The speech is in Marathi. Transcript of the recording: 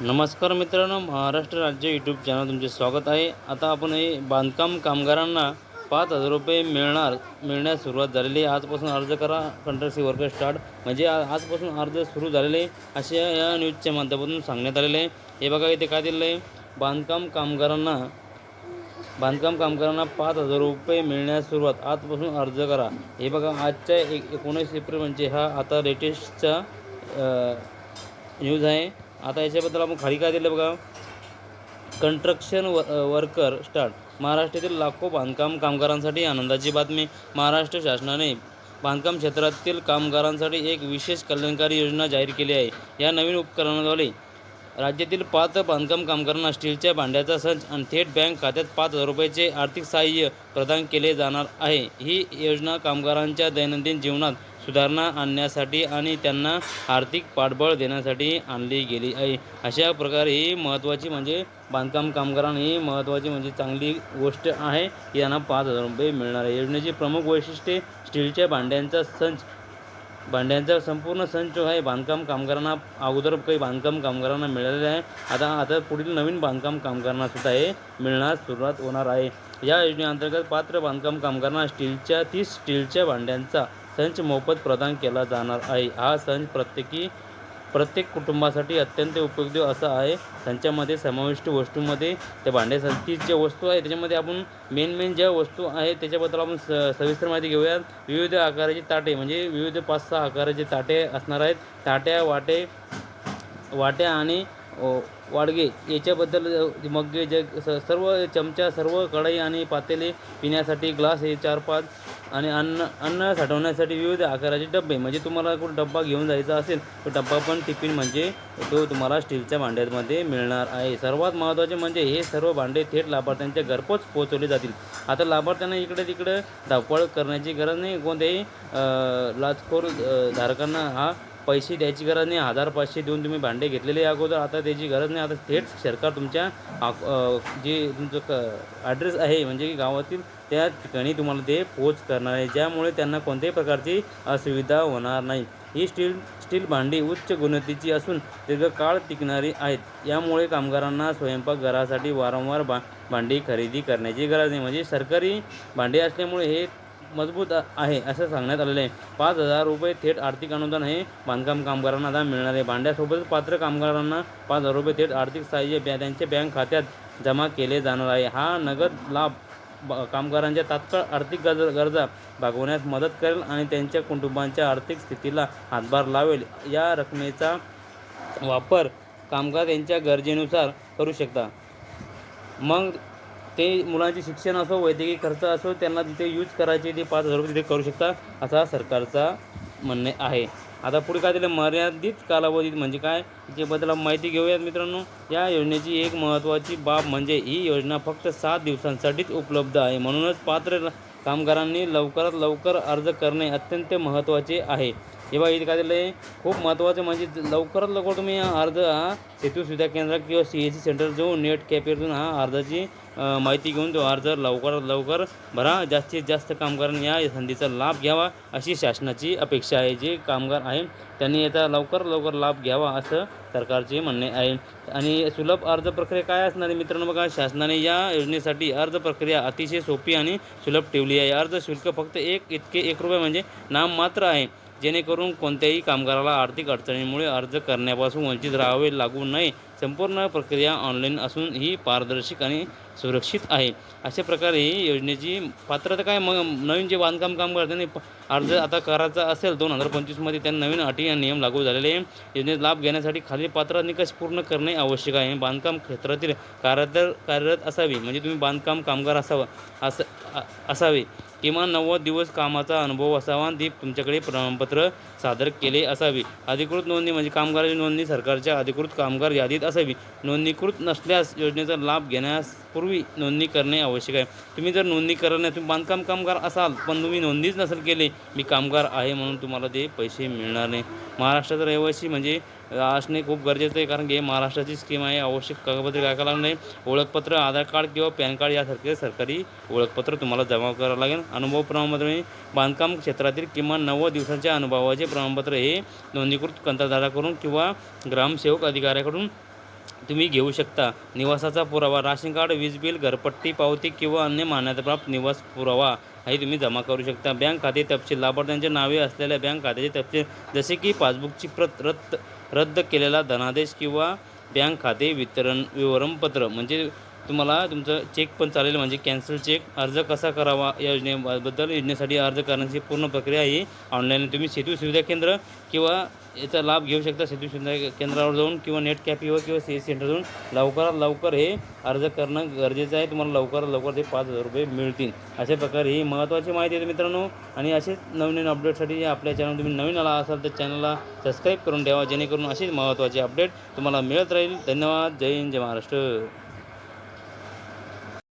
नमस्कार मित्रांनो महाराष्ट्र राज्य यूट्यूब चॅनल तुमचे स्वागत आहे. आता आपण हे बांधकाम कामगारांना पाच हजार रुपये मिळणार मिळण्यास सुरुवात झालेली आहे. आजपासून अर्ज करा कंट्रक्सी वर्कर स्टार्ट म्हणजे आजपासून अर्ज सुरू झालेले असे या- या न्यूजच्या माध्यमातून सांगण्यात आलेले आहे. हे बघा इथे काय दिलेलं आहे? बांधकाम कामगारांना बांधकाम कामगारांना पाच हजार रुपये मिळण्यास सुरुवात. आजपासून अर्ज करा. हे बघा आजच्या एक एकोणीस एप्रिल म्हणजे हा आता लेटेस्टचा न्यूज आहे. आता याच्याबद्दल आपण खाली काय दिलं बघा. कंस्ट्रक्शन व वर्कर स्टार्ट महाराष्ट्रातील लाखो बांधकाम कामगारांसाठी आनंदाची बातमी. महाराष्ट्र शासनाने बांधकाम क्षेत्रातील कामगारांसाठी एक विशेष कल्याणकारी योजना जाहीर केली आहे. या नवीन उपकरणाद्वारे राज्यातील पाच बांधकाम कामगारांना स्टीलच्या भांड्याचा संच आणि थेट बँक खात्यात पाच हजार रुपयाचे आर्थिक सहाय्य प्रदान केले जाणार आहे. ही योजना कामगारांच्या दैनंदिन जीवनात सुधारणा आणण्यासाठी आणि त्यांना आर्थिक पाठबळ देण्यासाठी आणली गेली आहे. अशा प्रकारे ही महत्त्वाची म्हणजे बांधकाम कामगारांना ही महत्त्वाची म्हणजे चांगली गोष्ट आहे. की यांना पाच हजार रुपये मिळणार आहे. योजनेची प्रमुख वैशिष्ट्ये स्टीलच्या भांड्यांचा संच. भांड्यांचा संपूर्ण संच जो आहे बांधकाम कामगारांना अगोदर काही बांधकाम कामगारांना मिळालेला आहे. आता आता पुढील नवीन बांधकाम कामगारांना सुद्धा हे मिळण्यास सुरुवात होणार आहे. या योजनेअंतर्गत पात्र बांधकाम कामगारांना स्टीलच्या तीस स्टीलच्या भांड्यांचा संच मोफत प्रदान केला जाणार आहे. हा संच प्रत्येकी प्रत्येक कुटुंबासाठी अत्यंत उपयोगी असा आहे. संचामध्ये समाविष्ट वस्तूमध्ये त्या भांड्यासारखी ज्या वस्तू आहे त्याच्यामध्ये आपण मेन मेन ज्या वस्तू आहे त्याच्याबद्दल आपण स सविस्तर माहिती घेऊयात. विविध आकाराचे ताटे म्हणजे विविध पाच सहा आकाराचे ताटे असणार आहेत. ताट्या वाटे वाट्या आणि वाडगे याच्याबद्दल मग्गे जग स- सर्व चमचा सर्व कढई आणि पातेले पिण्यासाठी ग्लास हे चार पाच आणि अन्न अन्न साठवण्यासाठी विविध आकाराचे डबे म्हणजे तुम्हाला कुठं डब्बा घेऊन जायचा असेल तो डब्बा पण टिफिन म्हणजे तो तुम्हाला स्टीलच्या भांड्यामध्ये मिळणार आहे. सर्वात महत्त्वाचे म्हणजे हे सर्व भांडे थेट लाभार्थ्यांच्या घरपोच पोहोचवले जातील. आता लाभार्थ्यांना इकडे तिकडे धावपळ करण्याची गरज नाही. कोणत्याही लाचखोर धारकांना हा पैसे द्यायची गरज नाही हजार पाचशे देऊन तुम्ही भांडे घेतलेले अगोदर आता त्याची गरज नाही. आता थेट सरकार तुमच्या जे तुमचं क ॲड्रेस आहे म्हणजे की गावातील त्या ठिकाणी तुम्हाला ते पोच करणार आहे. ज्यामुळे त्यांना कोणत्याही प्रकारची असुविधा होणार नाही. ही स्टील स्टील भांडी उच्च गुणवत्तेची असून दीर्घकाळ टिकणारी आहेत. यामुळे कामगारांना स्वयंपाकघरासाठी वारंवार बा भांडी खरेदी करण्याची गरज नाही. म्हणजे सरकारी भांडी असल्यामुळे हे मजबूत आहे असं सांगण्यात आलेलं आहे. पाच हजार रुपये थेट आर्थिक अनुदान हे बांधकाम कामगारांना आता मिळणार आहे. भांड्यासोबत पात्र कामगारांना पाच हजार रुपये थेट आर्थिक सहाय्य बॅ त्यांच्या बँक खात्यात जमा केले जाणार आहे. हा नगद लाभ ब- कामगारांच्या तात्काळ आर्थिक गरज गरजा भागवण्यास मदत करेल आणि त्यांच्या कुटुंबांच्या आर्थिक स्थितीला हातभार लावेल. या रकमेचा वापर कामगार त्यांच्या गरजेनुसार करू शकता. मग ते मुलांचे शिक्षण असो वैद्यकीय खर्च असो त्यांना तिथे यूज करायचे ते पाच हजार रुपये तिथे करू शकता असा सरकारचा म्हणणे आहे. आता पुढे काय दिलं मर्यादित कालावधीत म्हणजे काय? याच्याबद्दल माहिती घेऊयात मित्रांनो. या योजनेची एक महत्त्वाची बाब म्हणजे ही योजना फक्त सात दिवसांसाठीच उपलब्ध आहे. म्हणूनच पात्र कामगारांनी लवकरात लवकर अर्ज करणे अत्यंत महत्त्वाचे आहे. हे बघा इथे काय दिलं आहे खूप महत्त्वाचं म्हणजे लवकरात लवकर तुम्ही हा अर्ज हा सेतू सुविधा केंद्र किंवा सी एस सी सेंटर जाऊन नेट कॅपेतून हा अर्जाची माहिती घेऊन तो अर्ज लवकरात लवकर भरा. जास्तीत जास्त कामगारांनी या संधीचा लाभ घ्यावा अशी शासनाची अपेक्षा आहे. जे कामगार आहे त्यांनी याचा लवकर लवकर लाभ घ्यावा असं सरकारचे म्हणणे आहे. आणि सुलभ अर्ज प्रक्रिया काय असणार आहे मित्रांनो? बघा शासनाने या योजनेसाठी अर्ज प्रक्रिया अतिशय सोपी आणि सुलभ ठेवली आहे. अर्ज शुल्क फक्त एक इतके एक रुपये म्हणजे नाममात्र आहे. जेणेकरून कोणत्याही कामगाराला आर्थिक अडचणीमुळे अर्ज करण्यापासून वंचित राहावे लागू नये संपूर्ण प्रक्रिया ऑनलाईन असून ही पारदर्शक आणि सुरक्षित आहे. अशा प्रकारे ही योजनेची पात्रता काय? मग नवीन जे बांधकाम कामगार त्यांनी प- अर्ज आता करायचा असेल दोन हजार पंचवीसमध्ये त्यांना नवीन अटी आणि नियम लागू झालेले आहे. योजनेत लाभ घेण्यासाठी खालील पात्र निकष पूर्ण करणे आवश्यक आहे. बांधकाम क्षेत्रातील कार्यरत कार्यरत असावी म्हणजे तुम्ही बांधकाम कामगार असावं असं असावे. किमान नव्वद दिवस कामाचा अनुभव असावा आणि ती तुमच्याकडे प्रमाणपत्र सादर केले असावे. अधिकृत नोंदणी म्हणजे कामगाराची नोंदणी सरकारच्या अधिकृत कामगार यादीत असावी. नोंदणीकृत नसल्यास योजनेचा लाभ घेण्यास पूर्वी नोंदणी करणे आवश्यक आहे. तुम्ही जर नोंदणी करत नाही तुम्ही बांधकाम कामगार असाल पण तुम्ही नोंदणीच नसेल केली मी कामगार आहे म्हणून तुम्हाला ते पैसे मिळणार नाही. महाराष्ट्राचा रहिवासी म्हणजे असणे खूप गरजेचं आहे कारण की हे महाराष्ट्राची स्कीम आहे आवश्यक कागदपत्रे काय करावं नाही ओळखपत्र आधार कार्ड किंवा पॅन कार्ड यासारखे सरकारी ओळखपत्र तुम्हाला जमा करावं लागेल. अनुभव प्रमाणपत्र म्हणजे बांधकाम क्षेत्रातील किमान नव्वद दिवसांच्या अनुभवाचे प्रमाणपत्र हे नोंदणीकृत कंत्राटदाराकडून किंवा ग्रामसेवक अधिकाऱ्याकडून तुम्ही घेऊ शकता. निवासाचा पुरावा राशन कार्ड वीज बिल घरपट्टी पावती किंवा अन्य मान्यताप्राप्त निवास पुरावा हे तुम्ही जमा करू शकता. बँक खाते तपशील. लाभार्थ्यांच्या नावे असलेल्या बँक खात्याचे तपशील. जसे की पासबुकची प्रत रद्द रद्द केलेला धनादेश किंवा बँक खाते वितरण विवरणपत्र. म्हणजे तुम्हाला तुमचं चेक पण चालेल. म्हणजे कॅन्सल चेक. अर्ज कसा करावा या योजनेबद्दल योजनेसाठी अर्ज करण्याची पूर्ण प्रक्रिया ही ऑनलाईन तुम्ही सेतू सुविधा केंद्र किंवा याचा लाभ घेऊ शकता सेतू सुविधा केंद्रावर जाऊन किंवा नेट कॅफेवर किंवा सी सेंटर जाऊन लवकरात लवकर हे अर्ज करणं गरजेचं आहे. तुम्हाला लवकरात लवकर ते पाच हजार रुपये मिळतील. अशा प्रकारे ही महत्त्वाची माहिती आहे मित्रांनो. आणि असेच नवनवीन अपडेटसाठी आपल्या चॅनल तुम्ही नवीन आला असाल तर चॅनलला सबस्क्राईब करून ठेवा जेणेकरून असेच महत्त्वाचे अपडेट तुम्हाला मिळत राहील. धन्यवाद. जय हिंद जय महाराष्ट्र.